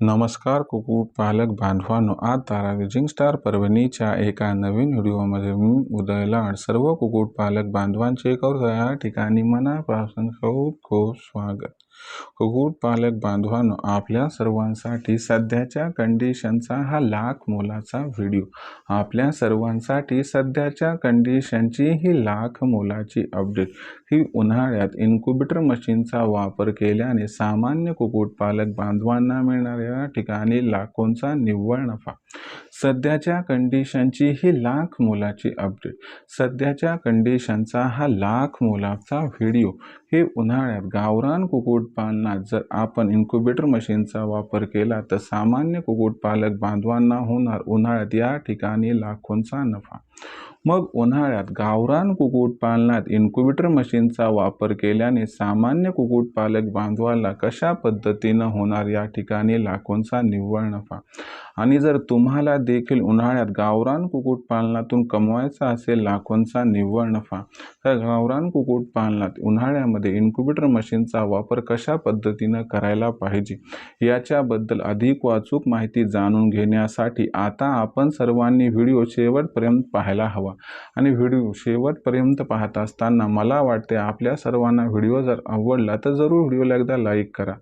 नमस्कार कुक्कुटपालक बांधवांनो. आज तारा विजिंग स्टार परभणीच्या एका नवीन व्हिडिओमध्ये मी उदय लाड सर्व कुक्कुटपालक बांधवांचे करतो या ठिकाणी मनापासून खूप खूप स्वागत. कुक्कुटपालक बांधवांनो आपल्या सर्वांसाठी सध्याच्या कंडिशनचा हा लाख मोलाचा व्हिडिओ आपल्या सर्वांसाठी सध्याच्या कंडिशनची ही लाख मोलाची अपडेट ही उन्हाळ्यात इन्क्युबेटर मशीनचा वापर केल्याने सामान्य कुक्कुटपालक बांधवांना मिळणाऱ्या ठिकाणी लाखोंचा निव्वळ नफा. सध्याच्या कंडिशनची ही लाख मोलाची अपडेट सध्याच्या कंडिशनचा हा लाख मोलाचा व्हिडिओ हे उन्हाळ्यात गावरान कुक्कुटपालनात जर आपण इन्क्युबेटर मशीनचा वापर केला तर सामान्य कुक्कुटपालक बांधवांना होणार उन्हाळ्यात या ठिकाणी लाखोंचा नफा. मग उन्हाळ्यात गावरान कुक्कुटपालनात इन्क्युबेटर मशीनचा वापर केल्याने सामान्य कुक्कुटपालक बांधवाला कशा पद्धतीनं होणार या ठिकाणी लाखोंचा निव्वळ नफा? आणि जर तुम्हाला देखील उन्हाळ्यात गावरान कुक्कुटपालनातून कमवायचा असेल लाखोंचा निव्वळ नफा तर गावरान कुक्कुटपालनात उन्हाळ्यामध्ये इन्क्युबेटर मशीनचा वापर कशा पद्धतीनं करायला पाहिजे याच्याबद्दल अधिक वाचूक माहिती जाणून घेण्यासाठी आता आपण सर्वांनी व्हिडिओ शेवटपर्यंत पाहायला हवा. आणि व्हिडिओ शेवटपर्यंत पाहत असताना मला वाटते आपल्या सर्वांना व्हिडिओ जर आवडला तर जरूर व्हिडिओला एकदा लाईक करा.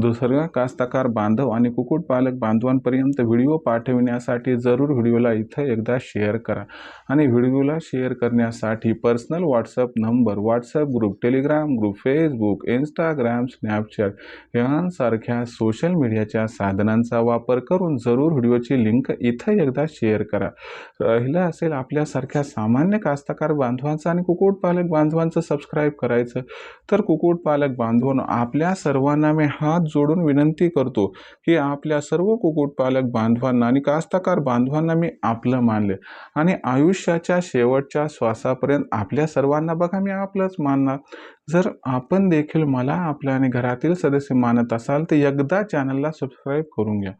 दुसऱ्या कास्तकार बांधव आणि कुक्कुटपालक बांधवांपर्यंत व्हिडिओ पाठविण्यासाठी जरूर व्हिडिओला इथं एकदा शेअर करा. आणि व्हिडिओला शेअर करण्यासाठी personal WhatsApp number WhatsApp group Telegram group Facebook Instagram Snapchat यांसारख्या सोशल मीडियाच्या साधनांचा वापर करून जरूर व्हिडिओची लिंक इथं एकदा शेअर करा. राहिलं असेल आप आपल्यासारख्या सामान्य कास्तकार बांधवांचं आणि कुक्कुटपालक बांधवांचं सबस्क्राईब करायचं. तर कुक्कुटपालक बांधवांनो आपल्या सर्वांना मी हात जोडून विनंती करतो की आपल्या सर्व कुक्कुटपालक बांधवांना आणि कास्तकार बांधवांना मी आपलं मानले. आणि आयुष्याच्या शेवटच्या श्वासापर्यंत आपल्या सर्वांना बघा मी आपलंच मानणार. जर आपण देखील मला आपल्या आणि घरातील सदस्य मानत असाल तर एकदा चॅनलला सबस्क्राईब करून घ्या.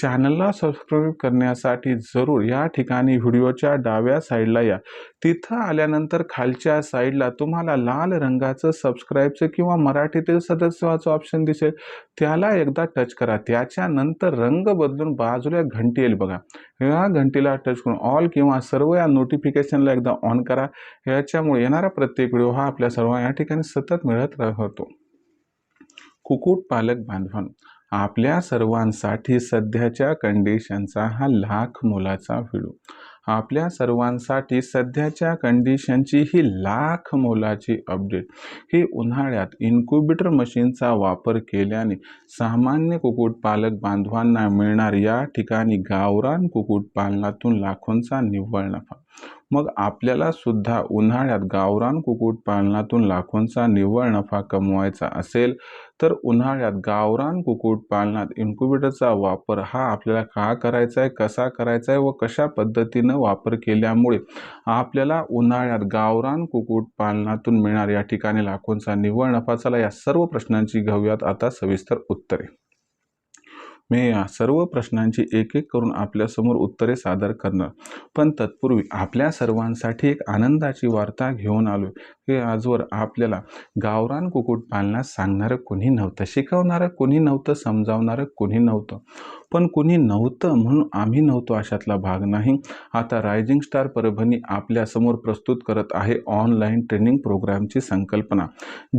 चॅनलला सबस्क्राईब करण्यासाठी जरूर या ठिकाणी व्हिडिओच्या डाव्या साईडला या. तिथं आल्यानंतर खालच्या साईडला तुम्हाला लाल रंगाचं सबस्क्राईबचं किंवा मराठीतील सदस्यवाचं ऑप्शन दिसेल. त्याला एकदा टच करा. त्याच्यानंतर रंग बदलून बाजूला घंटी येईल बघा. या घंटीला टच करून ऑल किंवा सर्व या नोटिफिकेशनला एकदा ऑन करा. याच्यामुळे येणारा प्रत्येक व्हिडिओ हा आपल्या सर्व या ठिकाणी सतत मिळत राहतो. कुक्कुटपालक बांधवान आपल्या सर्वांसाठी सध्याच्या कंडिशनचा हा लाख मोलाचा व्हिडिओ आपल्या सर्वांसाठी सध्याच्या कंडिशनची ही लाख मोलाची अपडेट ही उन्हाळ्यात इन्क्युबेटर मशीनचा वापर केल्याने सामान्य कुक्कुटपालक बांधवांना मिळणार या ठिकाणी गावरान कुक्कुटपालनातून लाखोंचा निव्वळ नफा. मग आपल्याला सुद्धा उन्हाळ्यात गावरान कुक्कुटपालनातून लाखोंचा निव्वळ नफा कमवायचा असेल तर उन्हाळ्यात गावरान कुक्कुटपालनात इन्क्युबेटरचा वापर हा आपल्याला का करायचा आहे कसा करायचा आहे व कशा पद्धतीनं वापर केल्यामुळे आपल्याला उन्हाळ्यात गावरान कुक्कुटपालनातून मिळणार या ठिकाणी लाखोंचा निव्वळ नफा? चला या सर्व प्रश्नांची घेऊयात. आता सविस्तर उत्तरे. मी या सर्व प्रश्नांची एक एक करून आपल्यासमोर उत्तरे सादर करणार. पण तत्पूर्वी आपल्या सर्वांसाठी एक आनंदाची वार्ता घेऊन आलो हे आजवर आपल्याला गावरान कुक्कुटपालनास सांगणारं कोणी नव्हतं शिकवणारं कोणी नव्हतं समजावणारं कोणी नव्हतं. पण कुणी नव्हतं म्हणून आम्ही नव्हतो अशातला भाग नाही. आता रायझिंग स्टार परभणी आपल्यासमोर प्रस्तुत करत आहे ऑनलाईन ट्रेनिंग प्रोग्रामची संकल्पना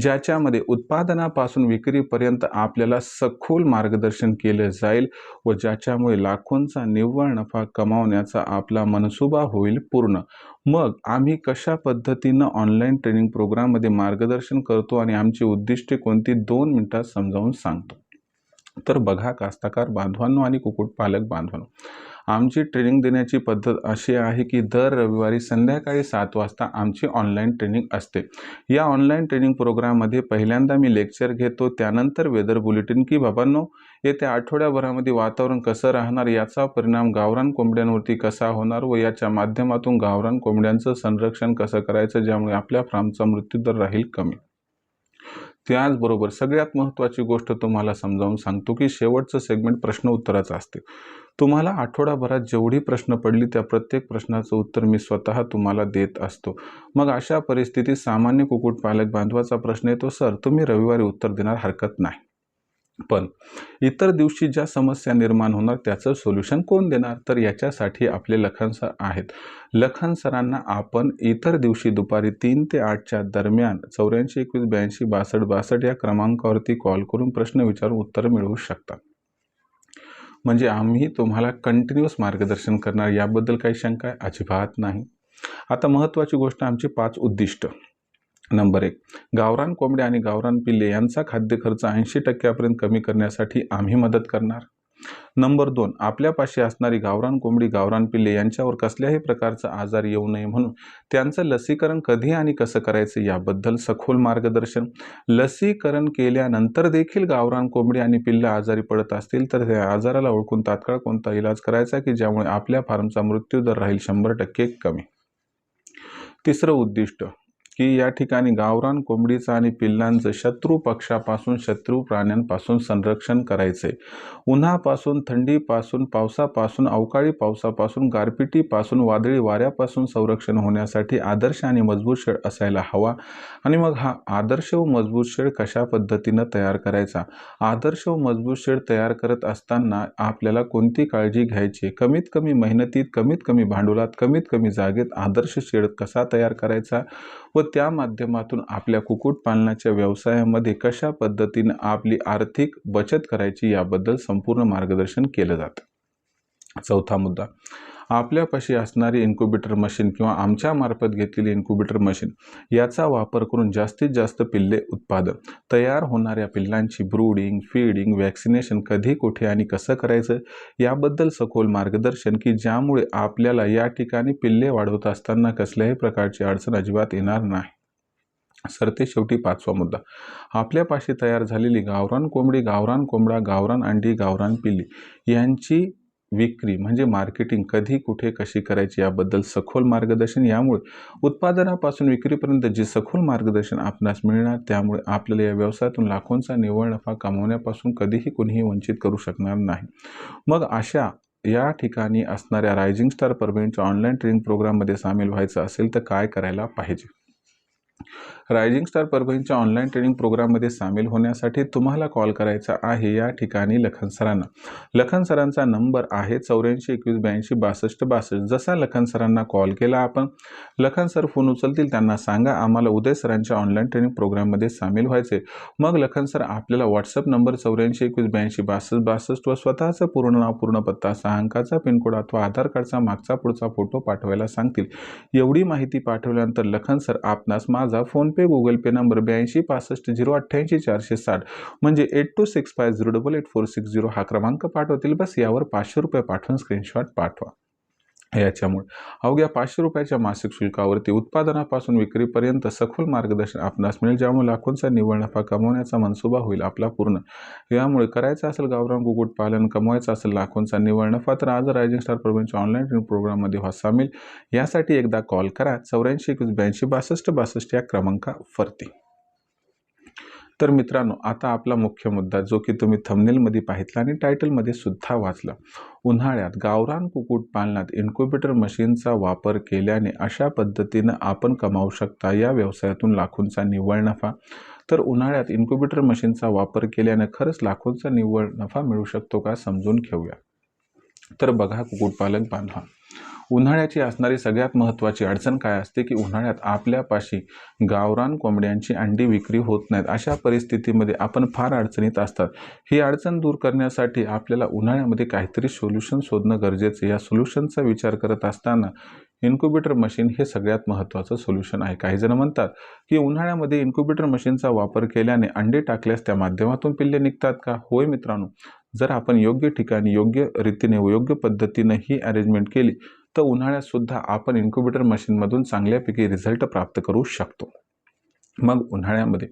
ज्याच्यामध्ये उत्पादनापासून विक्रीपर्यंत आपल्याला सखोल मार्गदर्शन केलं जाईल व ज्याच्यामुळे लाखोंचा निव्वळ नफा कमावण्याचा आपला मनसुबा होईल पूर्ण. मग आम्ही कशा पद्धतीनं ऑनलाईन ट्रेनिंग प्रोग्राममध्ये मार्गदर्शन करतो आणि आमची उद्दिष्टे कोणती दोन मिनटात समजावून सांगतो. तर बघा कास्तकार बांधवांनो आणि कुक्कुटपालक बांधवांनो आमची ट्रेनिंग देण्याची पद्धत अशी आहे की दर रविवारी संध्याकाळी सात वाजता आमची ऑनलाईन ट्रेनिंग असते. या ऑनलाईन ट्रेनिंग प्रोग्राममध्ये पहिल्यांदा मी लेक्चर घेतो त्यानंतर वेदर बुलेटिन की बाबांनो येत्या आठवड्याभरामध्ये वातावरण कसं राहणार याचा परिणाम गावरान कोंबड्यांवरती कसा होणार व याच्या माध्यमातून गावरान कोंबड्यांचं संरक्षण कसं करायचं ज्यामुळे आपल्या फार्मचा मृत्यूदर राहील कमी. त्याचबरोबर सगळ्यात महत्त्वाची गोष्ट तुम्हाला समजावून सांगतो की शेवटचं सेगमेंट प्रश्न उत्तराचं असते. तुम्हाला आठवडाभरात जेवढी प्रश्न पडली त्या प्रत्येक प्रश्नाचं उत्तर मी स्वतः तुम्हाला देत असतो. मग अशा परिस्थितीत सामान्य कुक्कुटपालक बांधवाचा प्रश्न येतो सर तुम्ही रविवारी उत्तर देणार हरकत नाही. पण इतर दिवशी ज्या समस्या निर्माण होणार त्याचं सोल्युशन कोण देणार? तर याच्यासाठी आपले लखन सर आहेत. लखन सरांना आपण इतर दिवशी दुपारी तीन ते आठच्या दरम्यान चौऱ्याऐंशी एकवीस ब्याऐंशी बासष्ट बासष्ट या क्रमांकावरती कॉल करून प्रश्न विचारून उत्तर मिळवू शकता. म्हणजे आम्ही तुम्हाला कंटिन्युअस मार्गदर्शन करणार याबद्दल काही शंका आहे? अजिबात नाही. आता महत्त्वाची गोष्ट आमची पाच उद्दिष्ट. नंबर एक. गावरान कोंबड्या आणि गावरान पिल्ले यांचा खाद्य खर्च ऐंशी टक्क्यापर्यंत कमी करण्यासाठी आम्ही मदत करणार. नंबर दोन. आपल्यापाशी असणारी गावरान कोंबडी गावरान पिल्ले यांच्यावर कसल्याही प्रकारचा आजार येऊ नये म्हणून त्यांचं लसीकरण कधी आणि कसं करायचं याबद्दल सखोल मार्गदर्शन. लसीकरण केल्यानंतर देखील गावरान कोंबडी आणि पिल्लं आजारी पडत असतील तर त्या आजाराला ओळखून तात्काळ कोणता इलाज करायचा की ज्यामुळे आपल्या फार्मचा मृत्यूदर राहील शंभर टक्के कमी. तिसरं उद्दिष्ट. की या ठिकाणी गावरान कोंबडीचं आणि पिल्लांचं शत्रू पक्षापासून शत्रू प्राण्यांपासून संरक्षण करायचे. उन्हापासून थंडीपासून पावसापासून अवकाळी पावसापासून गारपिटीपासून वादळी वाऱ्यापासून संरक्षण होण्यासाठी आदर्श आणि मजबूत शेड असायला हवा. आणि मग हा आदर्श व मजबूत शेड कशा पद्धतीनं तयार करायचा? आदर्श व मजबूत शेड तयार करत असताना आपल्याला कोणती काळजी घ्यायची? कमीत कमी मेहनतीत कमीत कमी भांडवलात कमीत कमी जागेत आदर्श शेड कसा तयार करायचा? व त्या माध्यमातून आपल्या कुक्कुटपालनाच्या व्यवसायामध्ये कशा पद्धतीनं आपली आर्थिक बचत करायची याबद्दल संपूर्ण मार्गदर्शन केलं जातं? चौथा मुद्दा. आपल्यापाशी असणारी इन्क्युबेटर मशीन किंवा आमच्यामार्फत घेतलेली इन्क्युबेटर मशीन याचा वापर करून जास्तीत जास्त पिल्ले उत्पादन तयार होणाऱ्या पिल्लांची ब्रूडिंग फीडिंग वॅक्सिनेशन कधी कुठे आणि कसं करायचं याबद्दल सखोल मार्गदर्शन की ज्यामुळे आपल्याला या ठिकाणी पिल्ले वाढवत असताना कसल्याही प्रकारची अडचण अजिबात येणार नाही. सरते शेवटी पाचवा मुद्दा. आपल्यापाशी तयार झालेली गावरान कोंबडी गावरान कोंबडा गावरान अंडी गावरान पिल्ली यांची विक्री म्हणजे मार्केटिंग कधी कुठे कशी करायची याबद्दल सखोल मार्गदर्शन यामुळे उत्पादनापासून विक्रीपर्यंत जे सखोल मार्गदर्शन आपणास मिळणार त्यामुळे आपल्याला या व्यवसायातून लाखोंचा निव्वळ नफा कमावण्यापासून कधीही कुणीही वंचित करू शकणार नाही. मग अशा या ठिकाणी असणाऱ्या रायझिंग स्टार परभणीच्या ऑनलाईन ट्रेनिंग प्रोग्राममध्ये सामील व्हायचं असेल तर काय करायला पाहिजे? रायझिंग स्टार परभणीच्या ऑनलाईन ट्रेनिंग प्रोग्राममध्ये सामील होण्यासाठी तुम्हाला कॉल करायचा आहे. या ठिकाणी लखन सरांना. लखन सरांचा नंबर आहे चौऱ्याऐंशी एकवीस ब्याऐंशी बासष्ट बासष्ट. जसा लखन सरांना कॉल केला आपण लखन सर फोन उचलतील त्यांना सांगा आम्हाला उदय सरांच्या ऑनलाईन ट्रेनिंग प्रोग्राममध्ये सामील व्हायचे मग लखन सर आपल्याला व्हॉट्सअप नंबर चौऱ्याऐंशी एकवीस ब्याऐंशी बासष्ट बासष्ट व स्वतःचं पूर्ण नाव पूर्ण पत्ता सहा अंकाचा पिनकोड अथवा आधार कार्डचा मागचा पुढचा फोटो पाठवायला सांगतील. एवढी माहिती पाठवल्यानंतर लखन सर आपणास माझा माझा फोनपे गुगल पे नंबर ब्याऐंशी पासष्ट झिरो अठ्ठ्याऐंशी चारशे साठ. म्हणजे eight two six five zero double eight four six zero हा क्रमांक पाठवतील. बस यावर पाचशे रुपये पाठवून स्क्रीनशॉट पाठवा. याच्यामुळे. अवघ्या पाचशे रुपयाच्या मासिक शुल्कावरती उत्पादनापासून विक्रीपर्यंत सखोल मार्गदर्शन आपणास मिळेल ज्यामुळे लाखोंचा निव्वळ नफा कमवण्याचा मनसुबा होईल आपला पूर्ण. यामुळे करायचं असेल गावरान कुक्कुटपालन कमवायचं असेल लाखोंचा निव्वळ नफा तर आज रायझिंग स्टार प्रवीणच्या ऑनलाईन ट्रेनिंग प्रोग्राममध्ये व्हा सामील. यासाठी एकदा कॉल करा चौऱ्याऐंशी एकवीस ब्याऐंशी बासष्ट बासष्ट या क्रमांकावरती. तर मित्रांनो आता आपला मुख्य मुद्दा जो की तुम्ही थंबनेलमध्ये पाहितला आणि टायटलमध्ये सुद्धा वाचला. उन्हाळ्यात गावरान कुक्कुटपालनात इन्क्युबेटर मशीनचा वापर केल्याने अशा पद्धतीनं आपण कमावू शकता या व्यवसायातून लाखोंचा निव्वळ नफा. तर उन्हाळ्यात इन्क्युबेटर मशीनचा वापर केल्याने खरंच लाखोंचा निव्वळ नफा मिळू शकतो का समजून घेऊया. तर बघा कुक्कुटपालन बांधवा. उन्हाळ्याची असणारी सगळ्यात महत्त्वाची अडचण काय असते की उन्हाळ्यात आपल्यापाशी गावरान कोंबड्यांची अंडी विक्री होत नाहीत. अशा परिस्थितीमध्ये आपण फार अडचणीत असतात. ही अडचण दूर करण्यासाठी आपल्याला उन्हाळ्यामध्ये काहीतरी सोल्युशन शोधणं गरजेचं या सोल्युशनचा विचार करत असताना इन्क्युबेटर मशीन हे सगळ्यात महत्त्वाचं सोल्युशन आहे. काही जण म्हणतात की उन्हाळ्यामध्ये इन्क्युबेटर मशीनचा वापर केल्याने अंडे टाकल्यास त्या माध्यमातून पिल्ले निघतात का? होय मित्रांनो जर आपण योग्य ठिकाणी योग्य रीतीने व योग्य पद्धतीनं ही अरेंजमेंट केली तर उन्हाळ्यात सुद्धा आपण इन्क्युबेटर मशीनमधून चांगल्यापैकी रिझल्ट प्राप्त करू शकतो. मग उन्हाळ्यामध्ये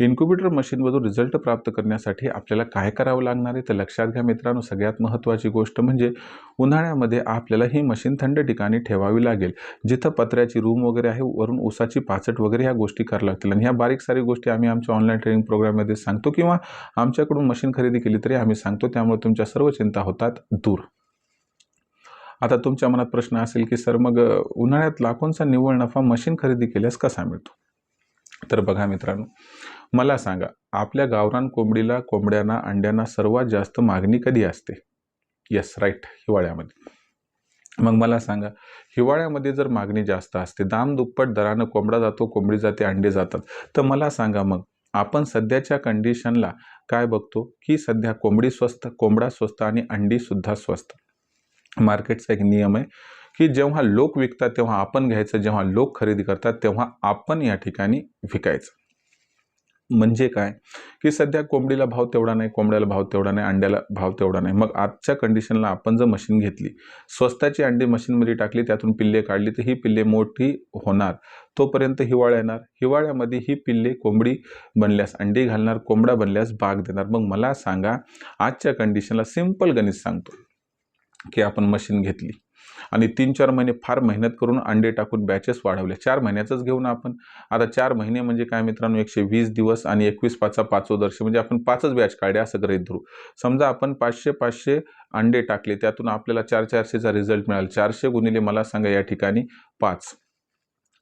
इन्क्युबेटर मशीनमधून रिझल्ट प्राप्त करण्यासाठी आपल्याला काय करावं लागणार आहे? तर लक्षात घ्या मित्रांनो सगळ्यात महत्त्वाची गोष्ट म्हणजे उन्हाळ्यामध्ये आपल्याला ही मशीन थंड ठिकाणी ठेवावी लागेल. जिथं पत्र्याची रूम वगैरे आहे वरून उसाची पाचट वगैरे ह्या गोष्टी कराव्या लागतील. आणि ह्या बारीक सारी गोष्टी आम्ही आमच्या ऑनलाईन ट्रेनिंग प्रोग्राममध्ये सांगतो किंवा आमच्याकडून मशीन खरेदी केली तरी आम्ही सांगतो त्यामुळे तुमच्या सर्व चिंता होतात दूर. आता तुमच्या मनात प्रश्न असेल की सर मग उन्हाळ्यात लाखोंचा निव्वळ नफा मशीन खरेदी केल्यास कसा मिळतो? तर बघा मित्रांनो मला सांगा आपल्या गावरान कोंबडीला कोंबड्यांना अंड्यांना सर्वात जास्त मागणी कधी असते? येस राईट हिवाळ्यामध्ये. मग मला सांगा हिवाळ्यामध्ये जर मागणी जास्त असते दाम दुप्पट दरानं कोंबडा जातो कोंबडी जाते अंडे जातात. तर मला सांगा मग आपण सध्याच्या कंडिशनला काय बघतो? की सध्या कोंबडी स्वस्त कोंबडा स्वस्त आणि अंडीसुद्धा स्वस्त. मार्केटचा एक नियम आहे की जेव्हा लोक विकतात तेव्हा आपण घ्यायचं जेव्हा लोक खरेदी करतात तेव्हा आपण या ठिकाणी विकायचं. म्हणजे काय? की सध्या कोंबडीला भाव तेवढा नाही कोंबड्याला भाव तेवढा नाही अंड्याला भाव तेवढा नाही. मग आजच्या कंडिशनला आपण जर मशीन घेतली स्वस्ताची अंडी मशीनमध्ये टाकली त्यातून पिल्ले काढली तर ही पिल्ले मोठी होणार. तोपर्यंत हिवाळा येणार. हिवाळ्यामध्ये ही पिल्ले कोंबडी बनल्यास अंडी घालणार कोंबडा बनल्यास बाग देणार. मग मला सांगा आजच्या कंडिशनला सिंपल गणित सांगतो. की आपण मशीन घेतली. आणि तीन चार महिने फार मेहनत करून अंडे टाकून बॅचेस वाढवले. चार महिन्याचंच घेऊन आपण आता चार महिने म्हणजे काय मित्रांनो एकशे वीस दिवस आणि एकवीस पाचचा पाचवं म्हणजे आपण पाचच बॅच काढले असं गृहीत धरू. समजा आपण पाचशे पाचशे अंडे टाकले त्यातून आपल्याला चार चारशेचा रिझल्ट मिळाला. चारशे गुणिले मला सांगा या ठिकाणी पाच.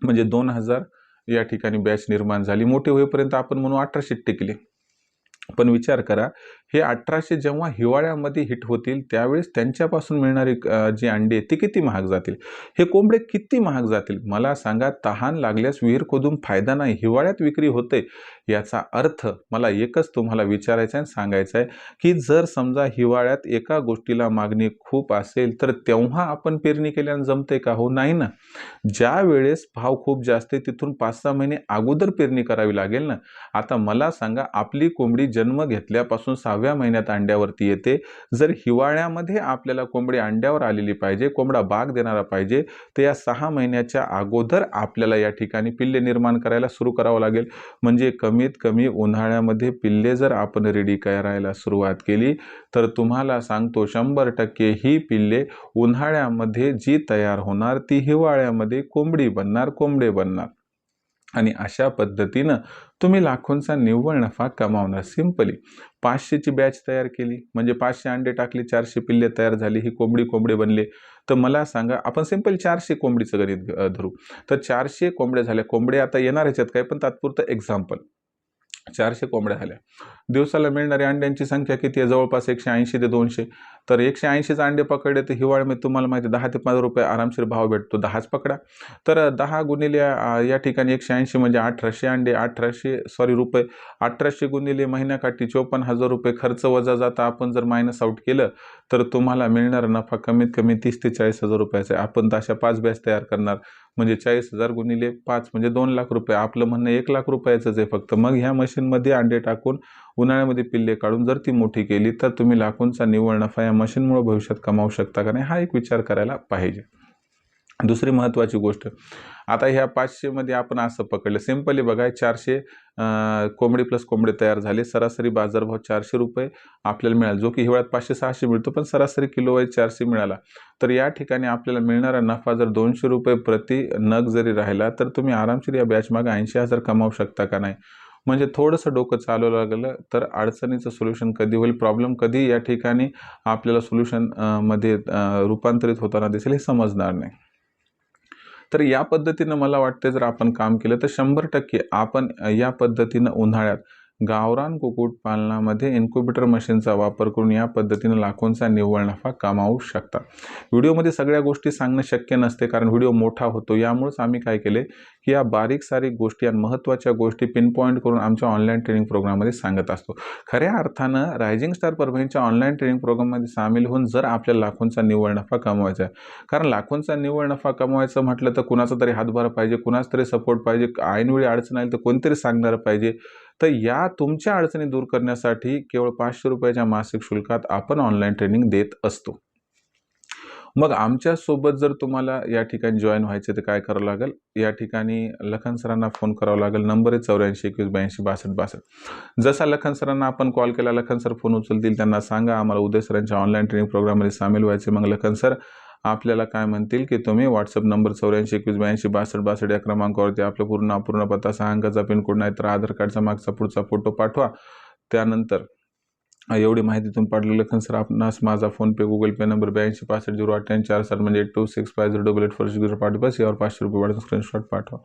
म्हणजे दोन हजार या ठिकाणी बॅच निर्माण झाली. मोठी होईपर्यंत आपण म्हणू अठराशे टिकले पण विचार करा हे अठराशे जेव्हा हिवाळ्यामध्ये हिट होतील त्यावेळेस त्यांच्यापासून मिळणारी जी अंडी आहेत ती किती महाग जातील? हे कोंबडे किती महाग जातील? मला सांगा तहान लागल्यास विहीर खोदून फायदा नाही हिवाळ्यात विक्री होते याचा अर्थ मला एकच तुम्हाला विचारायचं आहे सांगायचं आहे की जर समजा हिवाळ्यात एका गोष्टीला मागणी खूप असेल तर तेव्हा आपण पेरणी केल्यानं जमते का? हो नाही ना. ज्या वेळेस भाव खूप जास्त आहे तिथून पाच सहा महिने अगोदर पेरणी करावी लागेल ना. आता मला सांगा आपली कोंबडी जन्म घेतल्यापासून सहाव्या महिन्यात अंड्यावरती येते. जर हिवाळ्यामध्ये आपल्याला कोंबडी अंड्यावर आलेली पाहिजे कोंबडा बाग देणारा पाहिजे तर या सहा महिन्याच्या अगोदर आपल्याला या ठिकाणी पिल्ले निर्माण करायला सुरू करावं लागेल. म्हणजे कमीत कमी उन्हाळ्यामध्ये पिल्ले जर आपण रेडी करायला सुरुवात केली तर तुम्हाला सांगतो शंभर टक्के ही पिल्ले उन्हाळ्यामध्ये जी तयार होणार ती हिवाळ्यामध्ये कोंबडी बनणार कोंबडे बनणार. आणि अशा पद्धतीनं तुम्ही लाखोंचा निव्वळ नफा कमावणार. सिंपली. पाचशेची बॅच तयार केली. म्हणजे पाचशे अंडे टाकली चारशे पिल्ले तयार झाली ही कोंबडी कोंबडे बनले. तर मला सांगा आपण सिंपल चारशे कोंबडीचं गणित धरू. तर चारशे कोंबड्या झाल्या. कोंबड्या आता येणार ह्याच्यात काय पण तात्पुरतं एक्झाम्पल. चारशे कोंबड्या झाल्या दिवसाला मिळणाऱ्या अंड्यांची संख्या किती आहे? जवळपास एकशे ऐंशी ते दोनशे. तर एकशे ऐंशीचं अंडे पकडले तर हिवाळ्यामध्ये तुम्हाला माहिती दहा ते पंधरा रुपये आरामशीर भाव भेटतो दहाच पकडा. तर दहा गुणिले या ठिकाणी एकशे ऐंशी म्हणजे अठराशे अंडे अठराशे सॉरी रुपये अठराशे गुणिले महिन्याकाठी चोपन्न हजार रुपये खर्च वजा जाता आपण जर मायनस आउट केलं तर तुम्हाला मिळणारा नफा कमीत कमी तीस ते चाळीस हजार रुपयाचा आहे. आपण तशा पाच बॅच तयार करणार. म्हणजे चाळीस हजार गुणिले पाच म्हणजे दोन लाख रुपये. आपलं म्हणणं एक लाख रुपयाचंच आहे फक्त. मग ह्या मशीनमध्ये अंडे टाकून उन्हाळ्यामध्ये पिल्ले काढून जर ती मोठी केली तर तुम्ही लाखोंचा निव्वळ नफा या मशीनमुळे भविष्यात कमावू शकता का? नाही हा एक विचार करायला पाहिजे. दुसरी महत्त्वाची गोष्ट आता ह्या पाचशेमध्ये आपण असं पकडलं. सिम्पली बघा चारशे कोंबडी प्लस कोंबडी तयार झाले. सरासरी बाजारभाव चारशे रुपये आपल्याला मिळाला. जो की हिवाळ्यात पाचशे सहाशे मिळतो पण सरासरी किलो वाईज चारशे मिळाला. तर या ठिकाणी आपल्याला मिळणारा नफा जर दोनशे रुपये प्रति नग जरी राहिला तर तुम्ही आरामशीर या बॅचमागे ऐंशी हजार कमावू शकता का नाही? म्हणजे थोडंसं डोकं चालवलं लागलं तर अडचणीचं सोल्युशन कधी होईल? प्रॉब्लेम कधी या ठिकाणी आपल्याला सोल्युशनमध्ये रूपांतरित होताना दिसेल हे समजणार नाही. तर या पद्धतीनं मला वाटते जर आपण काम केलं तर शंभर टक्के आपण या पद्धतीनं उन्हाळ्यात गावरान कुक्कुटपालनामध्ये इन्क्युबेटर मशीनचा वापर करून या पद्धतीनं लाखोंचा निव्वळ नफा कमावू शकता व्हिडिओमध्ये सगळ्या गोष्टी सांगणं शक्य नसते कारण व्हिडिओ मोठा होतो. यामुळेच आम्ही काय केले की या बारीक सारीक गोष्टी आणि महत्त्वाच्या गोष्टी पिनपॉईंट करून आमच्या ऑनलाईन ट्रेनिंग प्रोग्राममध्ये सांगत असतो. खऱ्या अर्थानं रायझिंग स्टार परभणीच्या ऑनलाईन ट्रेनिंग प्रोग्राममध्ये सामील होऊन जर आपल्याला लाखोंचा निव्वळ नफा कमवायचा आहे. कारण लाखोंचा निव्वळ नफा कमवायचं म्हटलं तर कुणाचा तरी हातभार पाहिजे कुणाचा तरी सपोर्ट पाहिजे ऐनवेळी अडचण आली तर कोणतरी सांगणारं पाहिजे. तर या तुमच्या अडचणी दूर करण्यासाठी केवळ पाचशे रुपयाच्या मासिक शुल्कात आपण ऑनलाईन ट्रेनिंग देत असतो. मग आमच्यासोबत जर तुम्हाला या ठिकाणी जॉईन व्हायचे तर काय करावं लागेल? या ठिकाणी लखन सरांना फोन करावा लागेल. नंबर आहे चौऱ्याऐंशी एकवीस ब्याऐंशी बासष्ट बासष्ट. जसा लखन सरांना आपण कॉल केला लखन सर फोन उचलतील त्यांना सांगा आम्हाला उदय सरांच्या ऑनलाईन ट्रेनिंग प्रोग्राममध्ये सामील व्हायचे. मग लखन सर आपल्याला काय म्हणतील की तुम्ही व्हॉट्सअप नंबर चौऱ्याऐंशी एकवीस ब्याऐंशी बासष्ट बासष्ट या क्रमांकावरती आपलं पूर्ण अपूर्ण पत्ता सहा अंकाचा पिनकोड नाही तर आधार कार्डचा मागचा पुढचा फोटो पाठवा. त्यानंतर एवढी माहिती तुम्ही पाठवली लखन सर आपणास माझा फोनपे गुगल पे नंबर ब्याऐंशी पासष्ट झिरो अठ्ठ्याऐंशी चार सात म्हणजे two six five zero double eight four zero पाठवा बस. यावर पाचशे रुपये वाढून स्क्रीनशॉट पाठवा.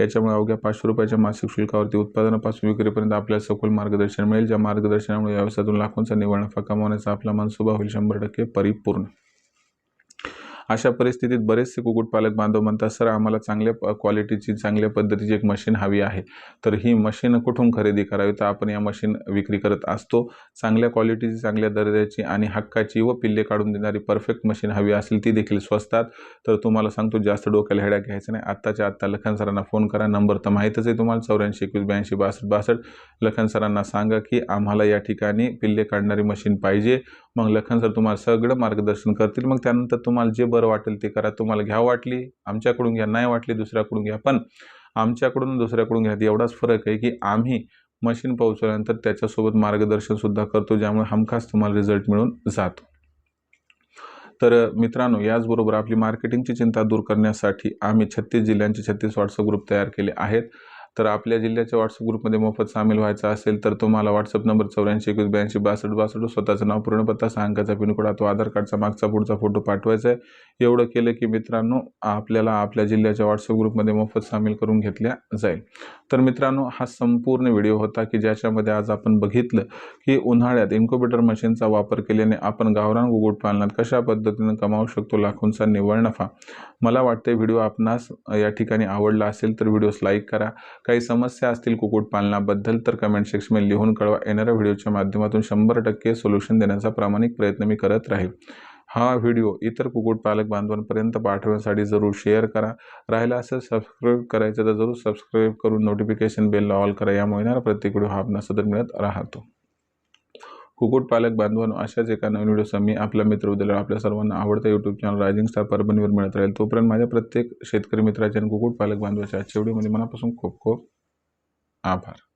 याच्यामुळे अवघ्या पाचशे रुपयाच्या मासिक शुल्कावरती उत्पादनापासून विक्रीपर्यंत आपल्याला सखोल मार्गदर्शन मिळेल. ज्या मार्गदर्शनामुळे व्यवसायातून लाखोंचा निव्वळ नफा कमावण्याचा आपला मनसुबा होईल शंभर टक्के परिपूर्ण. अशा परिस्थितीत बरेचसे कुक्कुटपालक बांधव म्हणतात सर आम्हाला चांगल्या क्वालिटीची चांगल्या पद्धतीची एक मशीन हवी आहे. तर ही मशीन कुठून खरेदी करावी? तर आपण या मशीन विक्री करत असतो. चांगल्या क्वालिटीची चांगल्या दर्जाची आणि हक्काची व पिल्ले काढून देणारी परफेक्ट मशीन हवी असेल ती देखील स्वस्तात. तर तुम्हाला सांगतो जास्त डोक्याला हेड्या घ्यायचं नाही. आत्ताच्या आत्ता लखन सरांना फोन करा. नंबर तर माहीतच आहे तुम्हाला. चौऱ्याऐंशी एकवीस ब्याऐंशी बासष्ट बासष्ट. लखन सरांना सांगा की आम्हाला या ठिकाणी पिल्ले काढणारी मशीन पाहिजे. मग लखन सर तुम्हाला सगळं मार्गदर्शन करतील. मग त्यानंतर तुम्हाला जे बरं वाटेल ते करा. तुम्हाला घ्या वाटली आमच्याकडून घ्या. नाही वाटली दुसऱ्याकडून घ्या. पण आमच्याकडून दुसऱ्याकडून घ्या. एवढाच फरक आहे की आम्ही मशीन पोहोचल्यानंतर त्याच्यासोबत मार्गदर्शनसुद्धा करतो ज्यामुळे हमखास तुम्हाला रिझल्ट मिळून जातो. तर मित्रांनो याचबरोबर आपली मार्केटिंगची चिंता दूर करण्यासाठी आम्ही छत्तीस जिल्ह्यांचे छत्तीस व्हॉट्सअप ग्रुप तयार केले आहेत. तर आपल्या जिल्ह्याच्या व्हॉट्सअप ग्रुपमध्ये मोफत सामील व्हायचा असेल तर तुम्हाला व्हॉट्सअप नंबर चौऱ्याऐंशी एकवीस ब्याऐंशी बासष्ट बासष्ट स्वतःचं नाव पूर्ण पत्ता सहा अंकाचा पिनकोड तो आधार कार्डचा मागचा पुढचा फोटो पाठवायचा आहे. एवढं केलं की मित्रांनो आपल्याला आपल्या जिल्ह्याच्या व्हॉट्सअप ग्रुपमध्ये मोफत सामील करून घेतल्या जाईल. तर मित्रांनो हा संपूर्ण व्हिडिओ होता की ज्याच्यामध्ये आज आपण बघितलं की उन्हाळ्यात इन्क्युबेटर मशीनचा वापर केल्याने आपण गावरान कुक्कुटपालनात कशा पद्धतीनं कमावू शकतो लाखोंचा निव्वळ नफा? मला वाटतं व्हिडिओ आपणास या ठिकाणी आवडला असेल तर व्हिडिओस लाईक करा काही समस्या असतील कुक्कुटपालनाबद्दल तर कमेंट सेक्शनमध्ये लिहून कळवा. येणाऱ्या व्हिडिओच्या माध्यमातून शंभर टक्के सोल्युशन देण्याचा प्रामाणिक प्रयत्न मी करत राहील. हा व्हिडिओ इतर कुक्कुटपालक बांधवांपर्यंत पाठवण्यासाठी जरूर शेअर करा. राहिला असेल सबस्क्राईब करायचं तर जरूर सबस्क्राईब करून नोटिफिकेशन बेलला ऑल करा. यामुळे येणारा प्रत्येक व्हिडिओ हा आपणास सतत मिळत राहतो. कुक्कुटपालक बांधवांनो अशाच एका नवीन व्हिडिओसह मी आपला मित्र उद्याला आपल्या सर्वांना आवडता यूट्यूब चॅनल रायझिंग स्टार परभणीवर मिळत राहील. तोपर्यंत माझ्या प्रत्येक शेतकरी मित्राच्या आणि कुक्कुटपालक बांधवाच्या आजच्या व्हिडिओमध्ये मनापासून खूप खूप आभार.